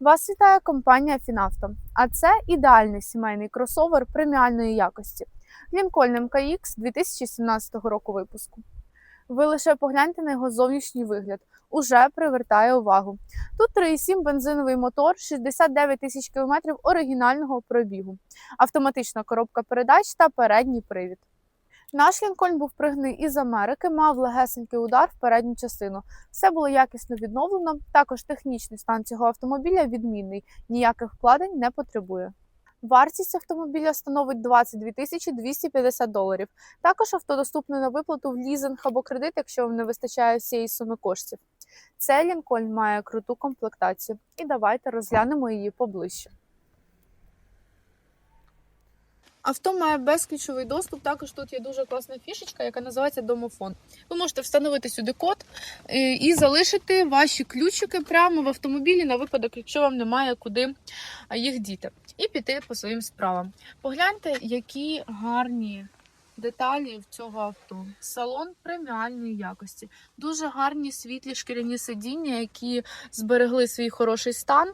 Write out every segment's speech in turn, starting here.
Вас вітає компанія Фінавто, а це ідеальний сімейний кросовер преміальної якості Lincoln MKX 2017 року випуску. Ви лише погляньте на його зовнішній вигляд, уже привертає увагу. Тут 3,7 бензиновий мотор, 69 тисяч кілометрів оригінального пробігу, автоматична коробка передач та передній привід. Наш Лінкольн був пригнаний із Америки, мав легесенький удар в передню частину. Все було якісно відновлено. Також технічний стан цього автомобіля відмінний, ніяких вкладень не потребує. Вартість автомобіля становить 22 тисячі 250 доларів. Також авто доступне на виплату в лізинг або кредит, якщо вам не вистачає всієї суми коштів. Цей Лінкольн має круту комплектацію. І давайте розглянемо її поближче. Авто має безключовий доступ. Також тут є дуже класна фішечка, яка називається домофон. Ви можете встановити сюди код е, і залишити ваші ключики прямо в автомобілі на випадок, якщо вам немає куди їх діти, і піти по своїм справам. Погляньте, які гарні. Деталі в цього авто. Салон преміальної якості. Дуже гарні світлі шкіряні сидіння, які зберегли свій хороший стан.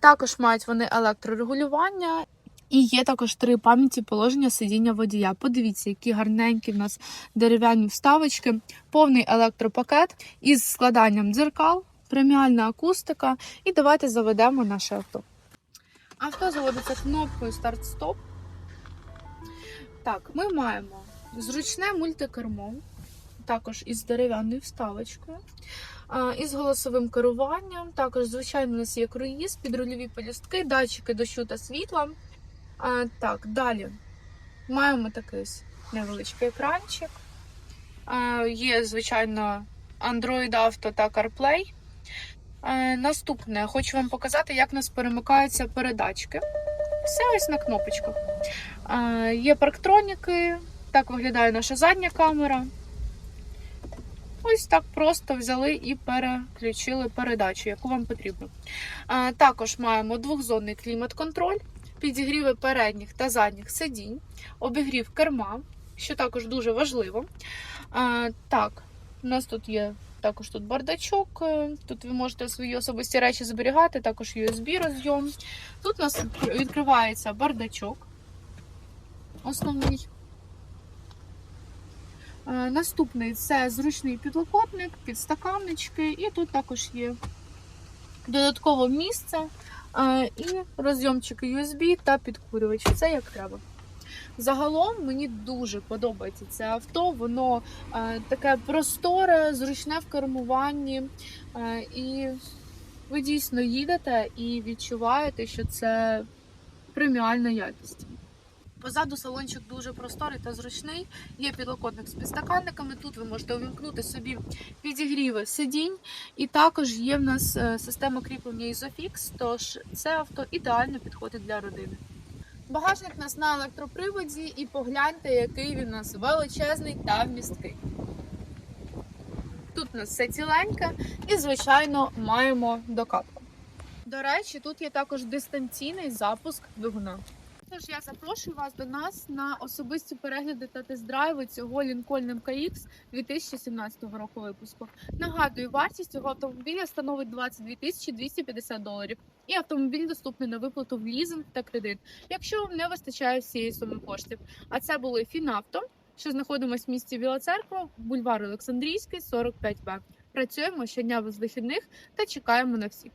Також мають вони електрорегулювання і є також три пам'яті положення сидіння водія. Подивіться, які гарненькі в нас дерев'яні вставочки, повний електропакет із складанням дзеркал, преміальна акустика. І давайте заведемо наше авто. Авто заводиться кнопкою старт-стоп. Так, ми маємо зручне мультикермо, також із дерев'яною вставочкою, із голосовим керуванням. Також, звичайно, у нас є круїз, підрульові полістки, датчики дощу та світла. А, так, далі маємо такий невеличкий екранчик. А, є, звичайно, Android Auto та CarPlay. А, наступне, хочу вам показати, як у нас перемикаються передачки. Все ось на кнопочках. А, є парктроніки, так виглядає наша задня камера. Ось так просто взяли і переключили передачу, яку вам потрібно. А, також маємо двохзонний клімат-контроль підігріви передніх та задніх сидінь, обігрів керма, що також дуже важливо. Так, у нас тут є також тут бардачок, е, тут ви можете свої особисті речі зберігати, також USB розйом. Тут у нас відкривається бардачок основний. Наступний це зручний підлокотник, підстаканнички, і тут також є додаткове місце Е, і розйомчик USB та підкурювач. Це як треба. Загалом мені дуже подобається це авто, воно таке просторе, зручне в кермуванні, і ви дійсно їдете і відчуваєте, що це преміальна якість. Позаду салончик дуже просторий та зручний. Є підлокотник з підстаканниками. Тут ви можете увімкнути собі підігріви сидінь, і також є в нас е, система кріплення Isofix, тож це авто ідеально підходить для родини. Багажник у нас на електроприводі, і погляньте, який він у нас величезний та вмісткий. Тут у нас все ціленьке і, звичайно, маємо докатку. До речі, тут є також дистанційний запуск двигуна. Тож я запрошую вас до нас на особисті перегляди та тест-драйви цього Lincoln MKX 2017 року випуску. Нагадую, вартість цього автомобіля становить 22 тисячі 250 доларів. І автомобіль доступний на виплату в лізинг та кредит, якщо вам не вистачає всієї суми коштів. А це були Фінавто, що знаходимося в місті Біла Церква, бульвар Олександрійський, 45Б. Працюємо щодня без вихідних та чекаємо на всіх.